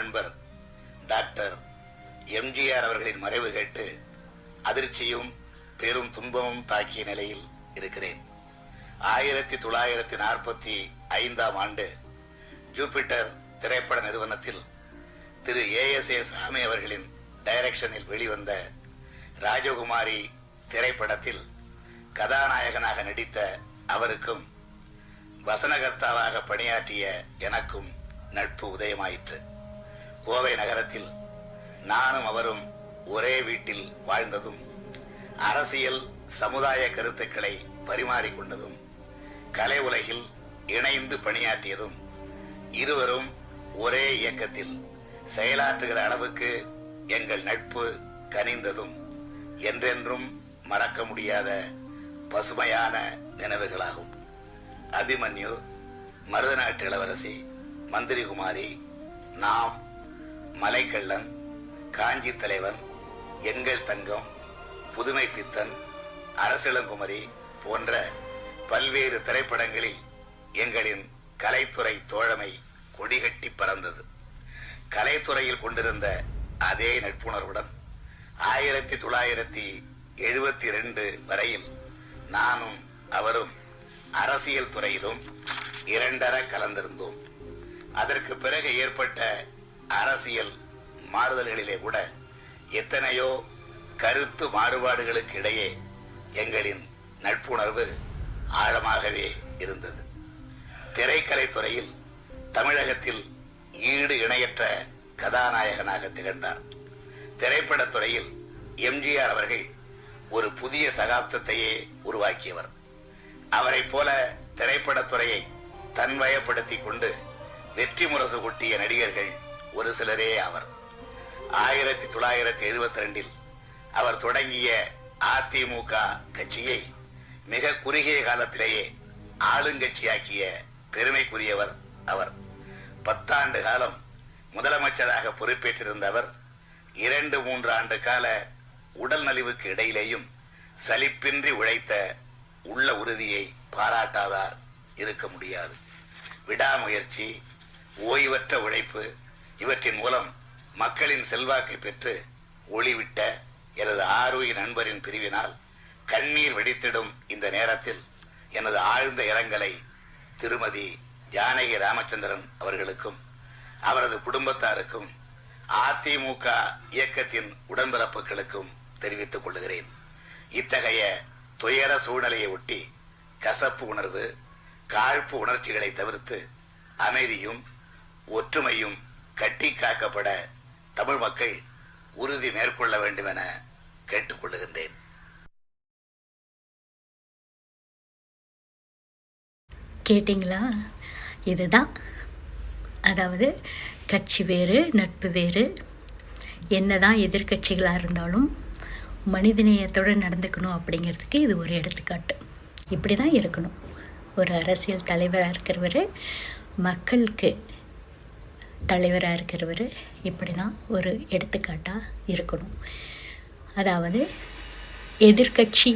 நண்பர் டாக்டர் எம்ஜிஆர் அவர்களின் மறைவு கேட்டு அதிர்ச்சியும் பெரும் துன்பமும் தாக்கிய நிலையில் இருக்கிறேன். ஆயிரத்தி தொள்ளாயிரத்தி நாற்பத்தி ஐந்தாம் ஆண்டு ஜூபிட்டர் திரைப்பட நிறுவனத்தில் திரு ஏ எஸ் ஏ சாமி அவர்களின் டைரக்ஷனில் வெளிவந்த ராஜகுமாரி திரைப்படத்தில் கதாநாயகனாக நடித்த அவருக்கும் வசனகர்த்தாவாக பணியாற்றிய எனக்கும் நட்பு உதயமாயிற்று. கோவை நகரத்தில் நானும் அவரும் ஒரே வீட்டில் வாழ்ந்ததும் அரசியல் சமுதாய கருத்துக்களை பரிமாறிக்கொண்டதும் கலை உலகில் இணைந்து பணியாற்றியதும் இருவரும் ஒரே இயக்கத்தில் செயலாற்றுகிற அளவுக்கு எங்கள் நட்பு கனிந்ததும் என்றென்றும் மறக்க முடியாத பசுமையான நினைவுகளாகும். அபிமன்யு மருதநாட்டு இளவரசி மந்திரிகுமாரி நாம் மலைக்கள்ளன் காஞ்சி தலைவன் எங்கள் தங்கம் புதுமை பித்தன் அரசிளங்குமரி போன்ற பல்வேறு திரைப்படங்களில் எங்களின் கலைத்துறை தோழமை கொடிகட்டி பறந்தது. கலைத்துறையில் கொண்டிருந்த அதே நட்புணர்வுடன் ஆயிரத்தி தொள்ளாயிரத்தி எழுபத்தி ரெண்டு வரையில் நானும் அவரும் அரசியல் துறையிலும் இரண்டர கலந்திருந்தோம். அதற்கு பிறகு ஏற்பட்ட அரசியல் மாறுதல்களிலே கூட எத்தனையோ கருத்து மாறுபாடுகளுக்கு இடையே எங்களின் நட்புணர்வு ஆழமாகவே இருந்தது. திரைக்கலைத்துறையில் தமிழகத்தில் ஈடு இணையற்ற கதாநாயகனாக திகழ்ந்தார். திரைப்படத்துறையில் எம்ஜிஆர் அவர்கள் ஒரு புதிய சகாப்தத்தையே உருவாக்கியவர். அவரைப் போல திரைப்படத்துறையை தன்வயப்படுத்திக் கொண்டு வெற்றி முரசு கொட்டிய நடிகர்கள் ஒரு சிலரே ஆவர் ஆயிரத்தி தொள்ளாயிரத்தி எழுபத்தி ரெண்டில் அவர் தொடங்கிய அதிமுக கட்சியை மிக குறுகிய காலத்திலேயே ஆளுங்கட்சியாக்கிய பெருமைக்குரியவர் அவர். பத்தாண்டு காலம் முதலமைச்சராக பொறுப்பேற்றிருந்த அவர் இரண்டு மூன்று ஆண்டு கால உடல் நலிவுக்கு இடையிலேயும் சலிப்பின்றி உழைத்த உள்ள உறுதியை பாராட்டாதார் இருக்க முடியாது. விடாமுயற்சி ஓய்வற்ற உழைப்பு இவற்றின் மூலம் மக்களின் செல்வாக்கை பெற்று ஒளிவிட்ட எனது ஆரோக்கிய நண்பரின் பிரிவினால் கண்ணீர் வெடித்திடும் இந்த நேரத்தில் எனது ஆழ்ந்த இரங்கலை திருமதி ஜானகி ராமச்சந்திரன் அவர்களுக்கும் அவரது குடும்பத்தாருக்கும் அதிமுக இயக்கத்தின் உடன்பிறப்புகளுக்கும் தெரிவித்துக் கொள்கிறேன். இத்தகைய துயர சூழ்நிலையை ஒட்டி கசப்பு உணர்வு காழ்ப்பு உணர்ச்சிகளை தவிர்த்து அமைதியும் ஒற்றுமையும் கட்டி காக்கப்பட தமிழ் மக்கள் உறுதி மேற்கொள்ள வேண்டும் என கேட்டுக்கொள்ளுகின்றேன். கேட்டிங்களா? இதுதான். அதாவது கட்சி வேறு நட்பு வேறு. என்னதான் எதிர்க்கட்சிகளாக இருந்தாலும் மனிதநேயத்தோடு நடந்துக்கணும் அப்படிங்கிறதுக்கு இது ஒரு எடுத்துக்காட்டு. இப்படி தான் இருக்கணும். ஒரு அரசியல் தலைவராக இருக்கிறவர் மக்களுக்கு தலைவராக இருக்கிறவர் இப்படி தான் ஒரு எடுத்துக்காட்டாக இருக்கணும். அதாவது எதிர்க்கட்சி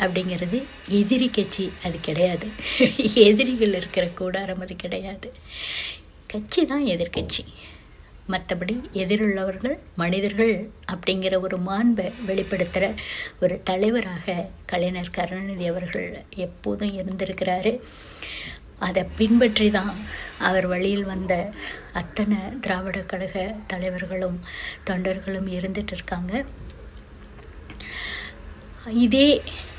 அப்படிங்கிறது எதிரி கட்சி அது கிடையாது. எதிரிகள் இருக்கிற கூடாரம் அது கிடையாது. கட்சி தான் எதிர்க்கட்சி. மற்றபடி எதிருள்ளவர்கள் மனிதர்கள் அப்படிங்கிற ஒரு மாண்பை வெளிப்படுத்துகிற ஒரு தலைவராக கலைஞர் கருணாநிதி அவர்கள் எப்போதும் இருந்திருக்கிறாரு. அதை பின்பற்றி தான் அவர் வழியில் வந்த அத்தனை திராவிட கழக தலைவர்களும் தொண்டர்களும் இருந்துட்டு இருக்காங்க இதே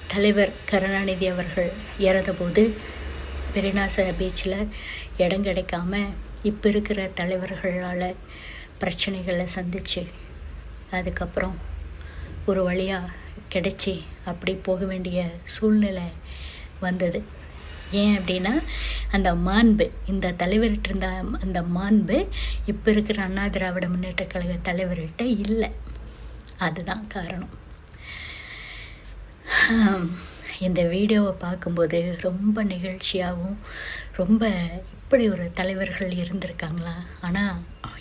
தலைவர் கருணாநிதி அவர்கள் இறந்தபோது பெரினாச பீச்சில் இடம் கிடைக்காம இப்போ இருக்கிற தலைவர்களால் பிரச்சனைகளை சந்தித்து அதுக்கப்புறம் ஒரு வழியாக கிடைச்சி அப்படி போக வேண்டிய சூழ்நிலை வந்தது. ஏன் அப்படின்னா அந்த மாண்பு இந்த தலைவர்கிட்ட இருந்த அந்த மாண்பு இப்போ இருக்கிற அண்ணா திராவிட முன்னேற்ற கழக தலைவர்கிட்ட இல்லை. அதுதான் காரணம். இந்த வீடியோவை பார்க்கும்போது ரொம்ப நிகழ்ச்சியாகவும் ரொம்ப இப்படி ஒரு தலைவர்கள் இருந்திருக்காங்களா? ஆனால்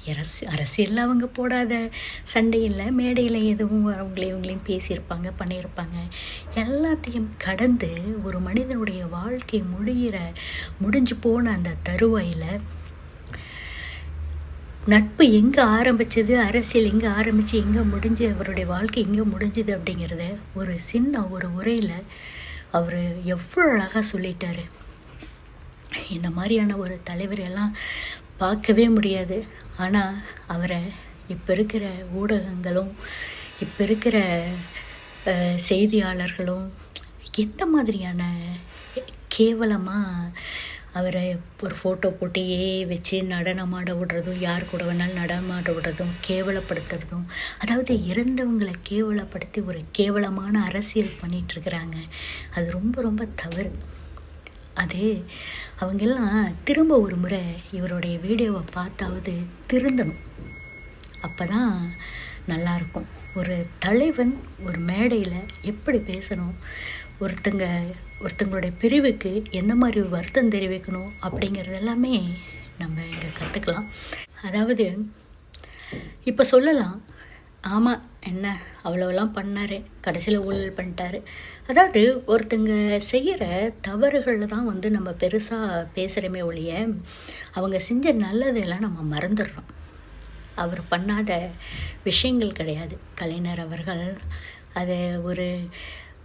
அரசு அரசியலில் அவங்க போடாத சண்டையில் மேடையில் எதுவும் அவங்களே இவங்களையும் பேசியிருப்பாங்க பண்ணியிருப்பாங்க. எல்லாத்தையும் கடந்து ஒரு மனிதனுடைய வாழ்க்கை முடிகிற முடிஞ்சு போன அந்த தருவாயில் நட்பு எங்கே ஆரம்பிச்சது? அரசியல் எங்கே ஆரம்பித்து எங்கே முடிஞ்சு? அவருடைய வாழ்க்கை எங்கே முடிஞ்சுது அப்படிங்கிறத ஒரு சின்ன ஒரு உரையில் அவர் எவ்வளோ அழகாக சொல்லிட்டார். இந்த மாதிரியான ஒரு தலைவர் எல்லாம் பார்க்கவே முடியாது. ஆனால் அவரை இப்போ இருக்கிற ஊடகங்களும் இப்போ இருக்கிற செய்தியாளர்களும் எந்த மாதிரியான கேவலமாக அவரை ஒரு ஃபோட்டோ போட்டியே வச்சு நடனமாட விடுறதும் யார் கூட வேணாலும் நடனமாட விடுறதும் கேவலப்படுத்துறதும் அதாவது இறந்தவங்களை கேவலப்படுத்தி ஒரு கேவலமான அரசியல் பண்ணிகிட்ருக்குறாங்க அது ரொம்ப ரொம்ப தவறு. அது அவங்கெல்லாம் திரும்ப ஒரு முறை இவருடைய வீடியோவை பார்த்தாவது திருந்தணும். அப்போ தான் நல்லாயிருக்கும். ஒரு தலைவன் ஒரு மேடையில் எப்படி பேசணும் ஒருத்தங்க ஒருத்தங்களுடைய பிரிவுக்கு எந்த மாதிரி ஒரு வருத்தம் தெரிவிக்கணும் அப்படிங்கிறது எல்லாமே நம்ம இங்கே கற்றுக்கலாம் அதாவது இப்போ சொல்லலாம் ஆமாம் என்ன அவ்வளோலாம் பண்ணார் கடைசியில் ஊழல் பண்ணிட்டாரு. அதாவது ஒருத்தங்க செய்கிற தவறுகளை தான் வந்து நம்ம பெருசாக பேசுகிறோமே ஒழிய அவங்க செஞ்ச நல்லதெல்லாம் நம்ம மறந்துடுறோம். அவர் பண்ணாத விஷயங்கள் கிடையாது. கலைஞர் அவர்கள் அதை ஒரு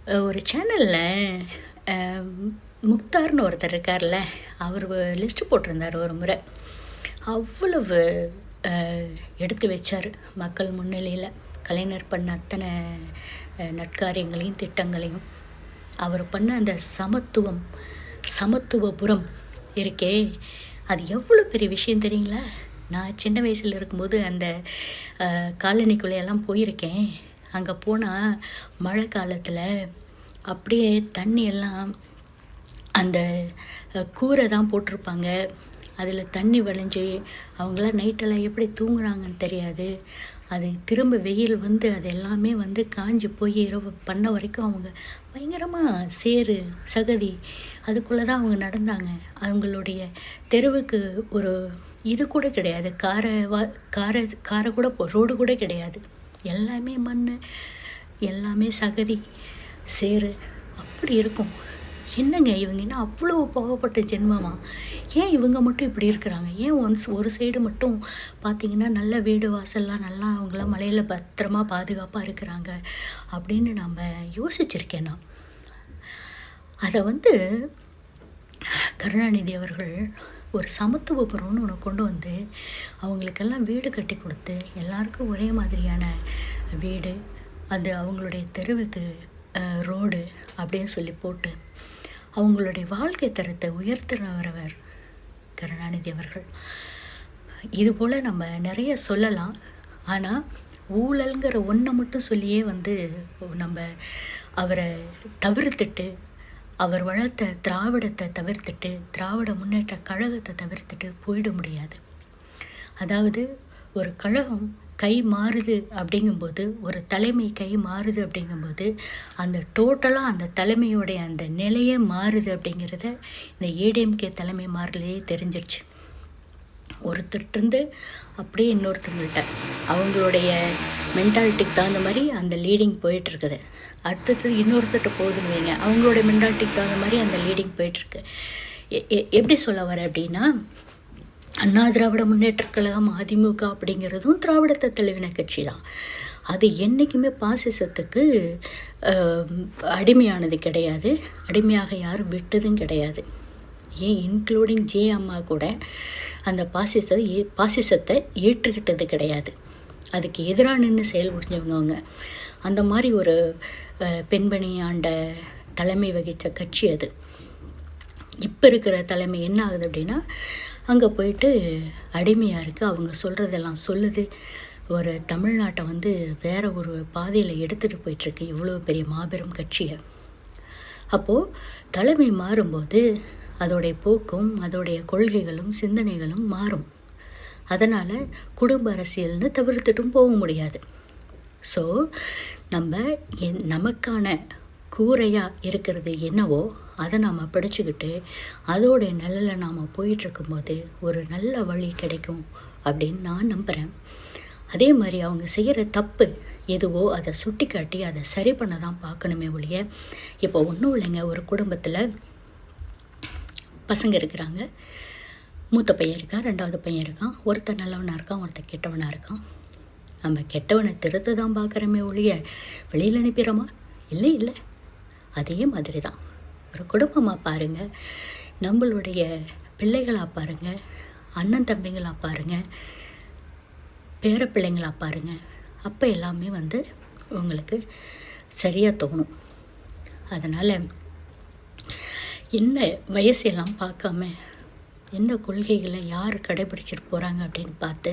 ஒரு சேனலில் முக்தார்னு ஒருத்தர் இருக்கார்ல அவர் லிஸ்ட்டு போட்டிருந்தார் ஒரு முறை. அவ்வளவு எடுத்து வச்சார் மக்கள் முன்னிலையில். கலைஞர் பண்ண அத்தனை நட்காரியங்களையும் நற்காரியங்களையும் திட்டங்களையும். அவர் பண்ண அந்த சமத்துவம் சமத்துவபுரம் இருக்கே அது எவ்வளோ பெரிய விஷயம் தெரியுங்களா? நான் சின்ன வயசில் இருக்கும்போது அந்த காலனிக்குள்ளேயெல்லாம் போயிருக்கேன். அங்கே போனால் மழை காலத்தில் அப்படியே தண்ணி எல்லாம் அந்த கூரை தான் போட்டிருப்பாங்க. அதில் தண்ணி வழிஞ்சு அவங்களாம் நைட்டெல்லாம் எப்படி தூங்குறாங்கன்னு தெரியாது. அது திரும்ப வெயில் வந்து அது எல்லாமே வந்து காஞ்சி போய் இரவு பண்ண வரைக்கும் அவங்க பயங்கரமாக சேரு சகதி அதுக்குள்ளே தான் அவங்க நடந்தாங்க. அவங்களுடைய தெருவுக்கு ஒரு இது கூட கிடையாது. காரை வா காரை காரை கூட போ- ரோடு கூட கிடையாது. எல்லாமே மண் எல்லாமே சகதி சேறு அப்படி இருக்கும். என்னங்க இவங்க என்ன அவ்வளோ போகப்பட்ட ஜென்மமா? ஏன் இவங்க மட்டும் இப்படி இருக்கிறாங்க? ஏன் ஒன்ஸ் ஒரு சைடு மட்டும் பார்த்தீங்கன்னா நல்ல வீடு வாசல்லாம் நல்லா அவங்களாம் மலையில் பத்திரமா பாதுகாப்பாக இருக்கிறாங்க அப்படின்னு நம்ம யோசிச்சிருக்கேன் நான். அதை வந்து கருணாநிதி அவர்கள் ஒரு சமத்துவபுரம்னு ஒன்று கொண்டு வந்து அவங்களுக்கெல்லாம் வீடு கட்டி கொடுத்து எல்லாருக்கும் ஒரே மாதிரியான வீடு அது அவங்களுடைய தெருவுக்கு ரோடு அப்படின்னு சொல்லி போட்டு அவங்களுடைய வாழ்க்கை தரத்தை உயர்த்துறவர் கருணாநிதி அவர்கள். இது போல் நம்ம நிறைய சொல்லலாம். ஆனால் ஊழல்ங்கிற ஒன்றை மட்டும் சொல்லியே வந்து நம்ம அவரை தவிர்த்துட்டு அவர் வளர்த்த திராவிடத்தை தவிர்த்துட்டு திராவிட முன்னேற்ற கழகத்தை தவிர்த்துட்டு போயிட முடியாது. அதாவது ஒரு கழகம் கை மாறுது அப்படிங்கும்போது ஒரு தலைமை கை மாறுது அப்படிங்கும்போது அந்த டோட்டலாக அந்த தலைமையோடைய அந்த நிலையே மாறுது அப்படிங்கிறத இந்த ஏடிஎம்கே தலைமை மாறலையே தெரிஞ்சிருச்சு. ஒருத்தர்கிட்டருந்து அப்படியே இன்னொருத்தவங்கள்ட்ட. அவங்களுடைய மென்டாலிட்டிக்கு தகுந்த மாதிரி அந்த லீடிங் போயிட்டுருக்குது. அடுத்தது இன்னொருத்தர்கிட்ட போகுதுன்னு வைங்க. அவங்களுடைய மென்டாலிட்டிக்கு தகுந்த மாதிரி அந்த லீடிங் போயிட்டுருக்கு. எ- எ- எப்படி சொல்ல வர அப்படின்னா அண்ணா திராவிட முன்னேற்றக் கழகம் அதிமுக அப்படிங்கிறதும் திராவிடத்தை தெளிவின கட்சி தான். அது என்றைக்குமே பாசிசத்துக்கு அடிமையானது கிடையாது. அடிமையாக யாரும் விட்டதும் கிடையாது. ஏன் இன்க்ளூடிங் ஜே அம்மா கூட அந்த பாசிசத்தை ஏ பாசிசத்தை ஏற்றுக்கிட்டது கிடையாது. அதுக்கு எதிராக நின்று செயல் புரிஞ்சவங்க அவங்க. அந்த மாதிரி ஒரு பெண்பணி ஆண்ட தலைமை வகித்த கட்சி அது. இப்போ இருக்கிற தலைமை என்ன ஆகுது அப்படின்னா அங்கே போயிட்டு அடிமையாக இருக்குது அவங்க சொல்கிறதெல்லாம் சொல்லுது. ஒரு தமிழ்நாட்டை வந்து வேற ஒரு பாதையில் எடுத்துகிட்டு போயிட்டுருக்கு. இவ்வளோ பெரிய மாபெரும் கட்சியை. அப்போது தலைமை மாறும்போது அதோடைய போக்கும் அதோடைய கொள்கைகளும் சிந்தனைகளும் மாறும். அதனால் குடும்ப அரசியல்னு தவிர்த்துட்டும் போக முடியாது. ஸோ நம்ம என் நமக்கான கூரையாக இருக்கிறது என்னவோ அதை நாம் படிச்சுக்கிட்டு அதோடைய நிழலில் நாம் போயிட்டுருக்கும்போது ஒரு நல்ல வழி கிடைக்கும் அப்படின்னு நான் நம்புகிறேன் அதே மாதிரி அவங்க செய்கிற தப்பு எதுவோ அதை சுட்டி காட்டி அதை சரி பண்ண தான் பார்க்கணுமே ஒழிய இப்போ ஒன்றும் இல்லைங்க ஒரு குடும்பத்தில் பசங்க இருக்கிறாங்க. மூத்த பையன் இருக்கான் ரெண்டாவது பையன் இருக்கான். ஒருத்தன் நல்லவனாக இருக்கான் ஒருத்தன் கெட்டவனாக இருக்கான். நம்ம கெட்டவனை திருத்த தான் பார்க்குறோமே ஒழிய வெளியில் அனுப்பிடுறோமா? இல்லை இல்லை. அதே மாதிரி தான் ஒரு குடும்பமாக பாருங்கள் நம்மளுடைய பிள்ளைகளாக பாருங்கள் அண்ணன் தம்பிங்களாக பாருங்கள் பேர பிள்ளைங்களாக பாருங்கள் அப்போ எல்லாமே வந்து உங்களுக்கு சரியாக தோணும். அதனால் என்ன வயசெல்லாம் பார்க்காம எந்த கொள்கைகளை யார் கடைபிடிச்சிட்டு போகிறாங்க அப்படின்னு பார்த்து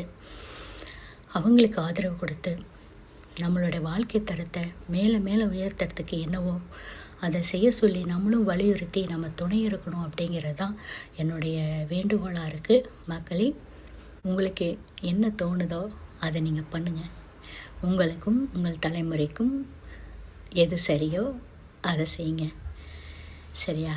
அவங்களுக்கு ஆதரவு கொடுத்து நம்மளோட வாழ்க்கை தரத்தை மேலே மேலே உயர்த்துறதுக்கு என்னவோ அதை செய்ய சொல்லி நம்மளும் வலியுறுத்தி நம்ம துணை இருக்கணும் அப்படிங்கிறது தான் என்னுடைய வேண்டுகோளாக இருக்குது மக்களே உங்களுக்கு என்ன தோணுதோ அதை நீங்கள் பண்ணுங்கள் உங்களுக்கும் உங்கள் தலைமுறைக்கும் எது சரியோ அதை செய்யுங்க. சரியா?